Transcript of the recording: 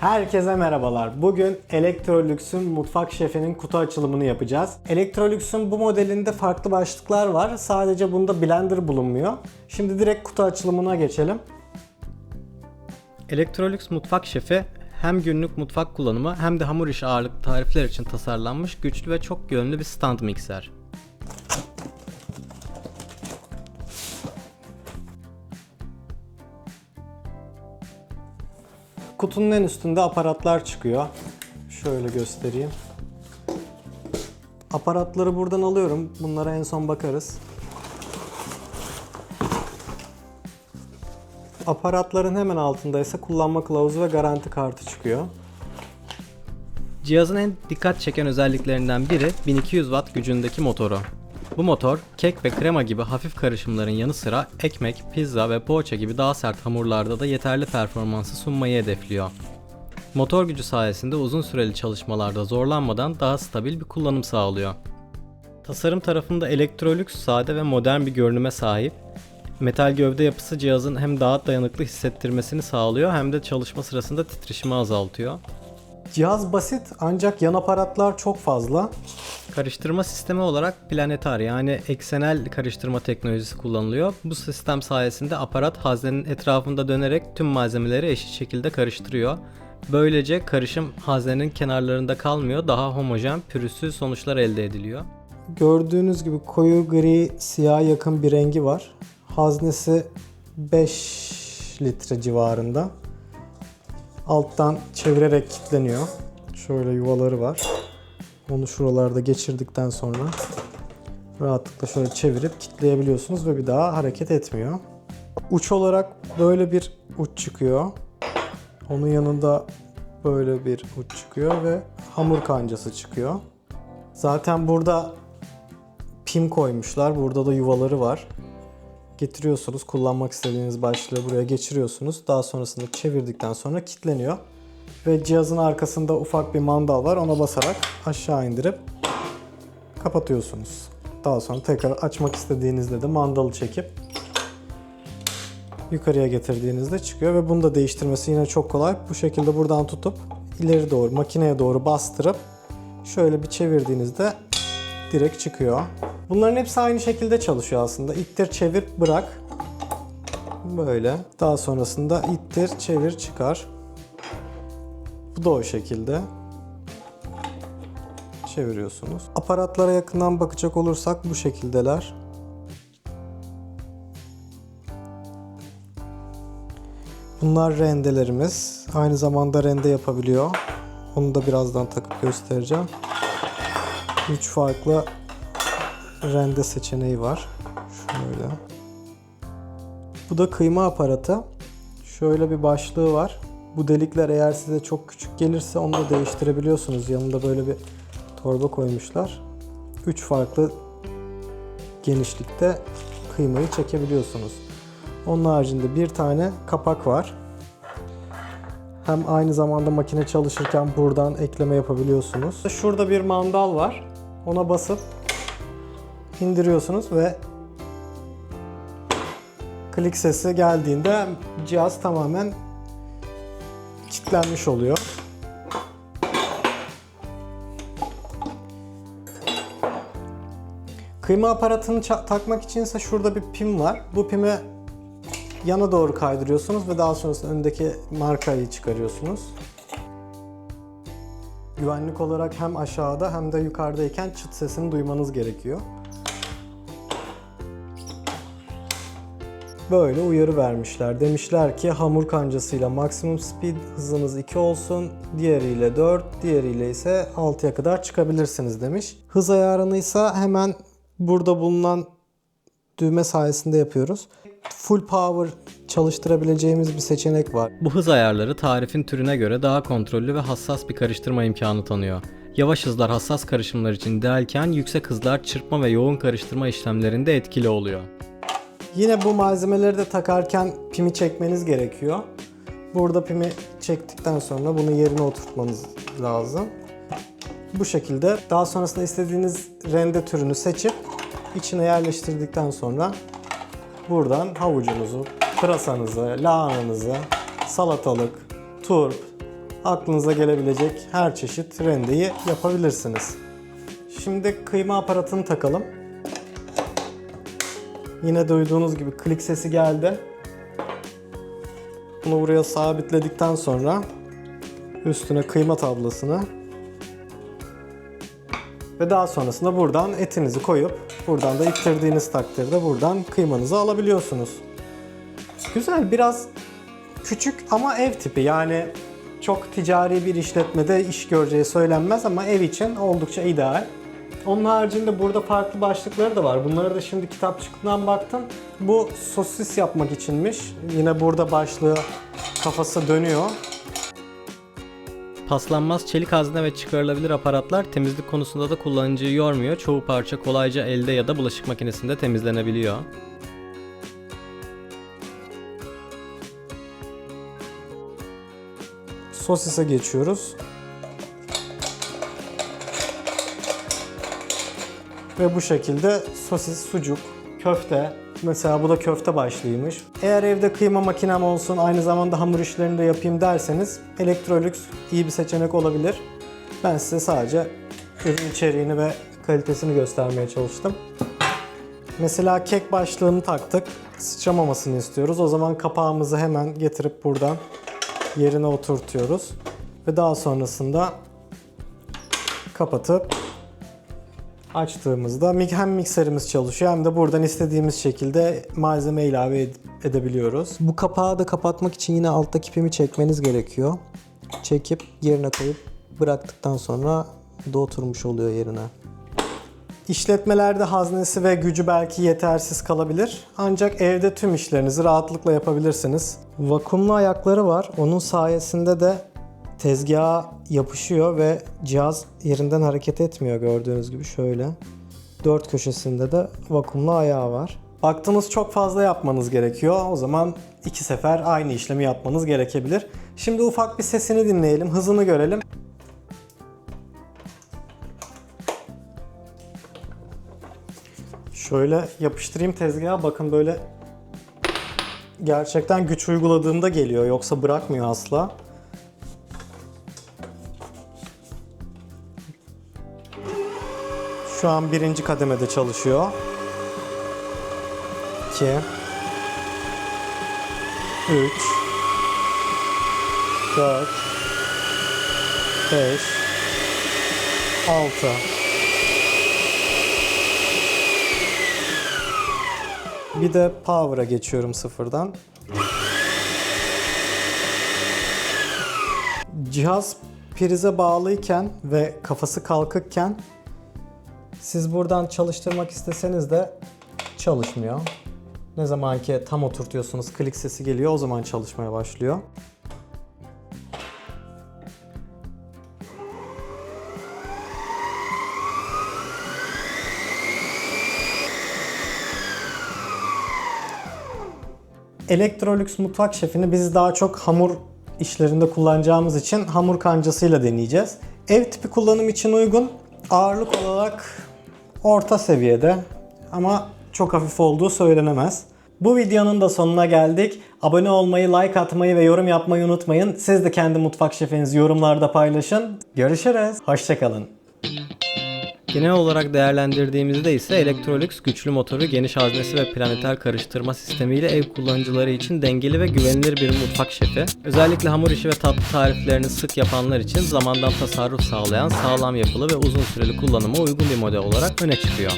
Herkese merhabalar. Bugün Electrolux'un mutfak şefinin kutu açılımını yapacağız. Electrolux'un bu modelinde farklı başlıklar var. Sadece bunda blender bulunmuyor. Şimdi direkt kutu açılımına geçelim. Electrolux mutfak şefi hem günlük mutfak kullanımı hem de hamur işi ağırlıklı tarifler için tasarlanmış güçlü ve çok yönlü bir stand mikser. Kutunun en üstünde aparatlar çıkıyor. Şöyle göstereyim. Aparatları buradan alıyorum. Bunlara en son bakarız. Aparatların hemen altında ise kullanma kılavuzu ve garanti kartı çıkıyor. Cihazın en dikkat çeken özelliklerinden biri 1200 watt gücündeki motoru. Bu motor kek ve krema gibi hafif karışımların yanı sıra ekmek, pizza ve poğaça gibi daha sert hamurlarda da yeterli performansı sunmayı hedefliyor. Motor gücü sayesinde uzun süreli çalışmalarda zorlanmadan daha stabil bir kullanım sağlıyor. Tasarım tarafında Electrolux sade ve modern bir görünüme sahip. Metal gövde yapısı cihazın hem daha dayanıklı hissettirmesini sağlıyor hem de çalışma sırasında titreşimi azaltıyor. Cihaz basit ancak yan aparatlar çok fazla. Karıştırma sistemi olarak planetar yani eksenel karıştırma teknolojisi kullanılıyor. Bu sistem sayesinde aparat haznenin etrafında dönerek tüm malzemeleri eşit şekilde karıştırıyor. Böylece karışım haznenin kenarlarında kalmıyor, daha homojen, pürüzsüz sonuçlar elde ediliyor. Gördüğünüz gibi koyu gri, siyah yakın bir rengi var. Haznesi 5 litre civarında. Alttan çevirerek kilitleniyor. Şöyle yuvaları var. Onu şuralarda geçirdikten sonra rahatlıkla şöyle çevirip kilitleyebiliyorsunuz ve bir daha hareket etmiyor. Uç olarak böyle bir uç çıkıyor. Onun yanında böyle bir uç çıkıyor ve hamur kancası çıkıyor. Zaten burada pim koymuşlar. Burada da yuvaları var. Getiriyorsunuz. Kullanmak istediğiniz başlığı buraya geçiriyorsunuz. Daha sonrasında çevirdikten sonra kilitleniyor. Ve cihazın arkasında ufak bir mandal var. Ona basarak aşağı indirip kapatıyorsunuz. Daha sonra tekrar açmak istediğinizde de mandalı çekip yukarıya getirdiğinizde çıkıyor ve bunu da değiştirmesi yine çok kolay. Bu şekilde buradan tutup ileri doğru makineye doğru bastırıp şöyle bir çevirdiğinizde direkt çıkıyor. Bunların hepsi aynı şekilde çalışıyor aslında. İttir, çevir, bırak. Böyle. Daha sonrasında ittir, çevir, çıkar. Bu da o şekilde. Çeviriyorsunuz. Aparatlara yakından bakacak olursak bu şekildeler. Bunlar rendelerimiz. Aynı zamanda rende yapabiliyor. Onu da birazdan takıp göstereceğim. 3 farklı rende seçeneği var. Şöyle. Bu da kıyma aparatı. Şöyle bir başlığı var. Bu delikler eğer size çok küçük gelirse onu da değiştirebiliyorsunuz. Yanında böyle bir torba koymuşlar. 3 farklı genişlikte kıymayı çekebiliyorsunuz. Onun haricinde bir tane kapak var. Hem aynı zamanda makine çalışırken buradan ekleme yapabiliyorsunuz. Şurada bir mandal var. Ona basıp indiriyorsunuz ve klik sesi geldiğinde cihaz tamamen kilitlenmiş oluyor. Kıyma aparatını takmak içinse şurada bir pim var. Bu pimi yana doğru kaydırıyorsunuz ve daha sonrasında öndeki markayı çıkarıyorsunuz. Güvenlik olarak hem aşağıda hem de yukarıdayken çıt sesini duymanız gerekiyor. Böyle uyarı vermişler. Demişler ki hamur kancasıyla maksimum speed hızınız 2 olsun, diğeriyle 4, diğeriyle ise 6'ya kadar çıkabilirsiniz demiş. Hız ayarını ise hemen burada bulunan düğme sayesinde yapıyoruz. Full power çalıştırabileceğimiz bir seçenek var. Bu hız ayarları tarifin türüne göre daha kontrollü ve hassas bir karıştırma imkanı tanıyor. Yavaş hızlar hassas karışımlar için idealken yüksek hızlar çırpma ve yoğun karıştırma işlemlerinde etkili oluyor. Yine bu malzemeleri de takarken pimi çekmeniz gerekiyor. Burada pimi çektikten sonra bunu yerine oturtmanız lazım. Bu şekilde daha sonrasında istediğiniz rende türünü seçip içine yerleştirdikten sonra buradan havucunuzu, pırasanızı, lahananızı, salatalık, turp, aklınıza gelebilecek her çeşit rendeyi yapabilirsiniz. Şimdi kıyma aparatını takalım. Yine duyduğunuz gibi klik sesi geldi. Bunu buraya sabitledikten sonra üstüne kıyma tablasını ve daha sonrasında buradan etinizi koyup buradan da ittirdiğiniz takdirde buradan kıymanızı alabiliyorsunuz. Güzel biraz küçük ama ev tipi yani çok ticari bir işletmede iş göreceği söylenmez ama ev için oldukça ideal. Onun haricinde burada farklı başlıkları da var. Bunları da şimdi kitapçıktan baktım. Bu sosis yapmak içinmiş. Yine burada başlığı kafası dönüyor. Paslanmaz çelik hazne ve çıkarılabilir aparatlar temizlik konusunda da kullanıcıyı yormuyor. Çoğu parça kolayca elde ya da bulaşık makinesinde temizlenebiliyor. Sosise geçiyoruz. Ve bu şekilde sosis, sucuk, köfte, mesela bu da köfte başlığıymış. Eğer evde kıyma makinem olsun, aynı zamanda hamur işlerini de yapayım derseniz Electrolux iyi bir seçenek olabilir. Ben size sadece ürün içeriğini ve kalitesini göstermeye çalıştım. Mesela kek başlığını taktık. Sıçramamasını istiyoruz. O zaman kapağımızı hemen getirip buradan yerine oturtuyoruz. Ve daha sonrasında kapatıp açtığımızda hem mikserimiz çalışıyor hem de buradan istediğimiz şekilde malzeme ilave ed- edebiliyoruz. Bu kapağı da kapatmak için yine alttaki pimi çekmeniz gerekiyor. Çekip yerine koyup bıraktıktan sonra da oturmuş oluyor yerine. İşletmelerde haznesi ve gücü belki yetersiz kalabilir. Ancak evde tüm işlerinizi rahatlıkla yapabilirsiniz. Vakumlu ayakları var. Onun sayesinde de tezgaha yapışıyor ve cihaz yerinden hareket etmiyor gördüğünüz gibi şöyle. Dört köşesinde de vakumlu ayağı var. Baktınız çok fazla yapmanız gerekiyor. O zaman iki sefer aynı işlemi yapmanız gerekebilir. Şimdi ufak bir sesini dinleyelim, hızını görelim. Şöyle yapıştırayım tezgaha bakın böyle gerçekten güç uyguladığımda geliyor yoksa bırakmıyor asla. Şu an birinci kademede çalışıyor. 2 3 4 5 6 Bir de power'a geçiyorum sıfırdan. Cihaz prize bağlıyken ve kafası kalkıkken siz buradan çalıştırmak isteseniz de çalışmıyor. Ne zaman ki tam oturtuyorsunuz klik sesi geliyor o zaman çalışmaya başlıyor. Electrolux mutfak şefini biz daha çok hamur işlerinde kullanacağımız için hamur kancasıyla deneyeceğiz. Ev tipi kullanım için uygun. Ağırlık olarak orta seviyede ama çok hafif olduğu söylenemez. Bu videonun da sonuna geldik. Abone olmayı, like atmayı ve yorum yapmayı unutmayın. Siz de kendi mutfak şefinizi yorumlarda paylaşın. Görüşürüz. Hoşçakalın. Genel olarak değerlendirdiğimizde ise Electrolux güçlü motoru, geniş haznesi ve planeter karıştırma sistemiyle ev kullanıcıları için dengeli ve güvenilir bir mutfak şefi. Özellikle hamur işi ve tatlı tariflerini sık yapanlar için zamandan tasarruf sağlayan sağlam yapılı ve uzun süreli kullanıma uygun bir model olarak öne çıkıyor.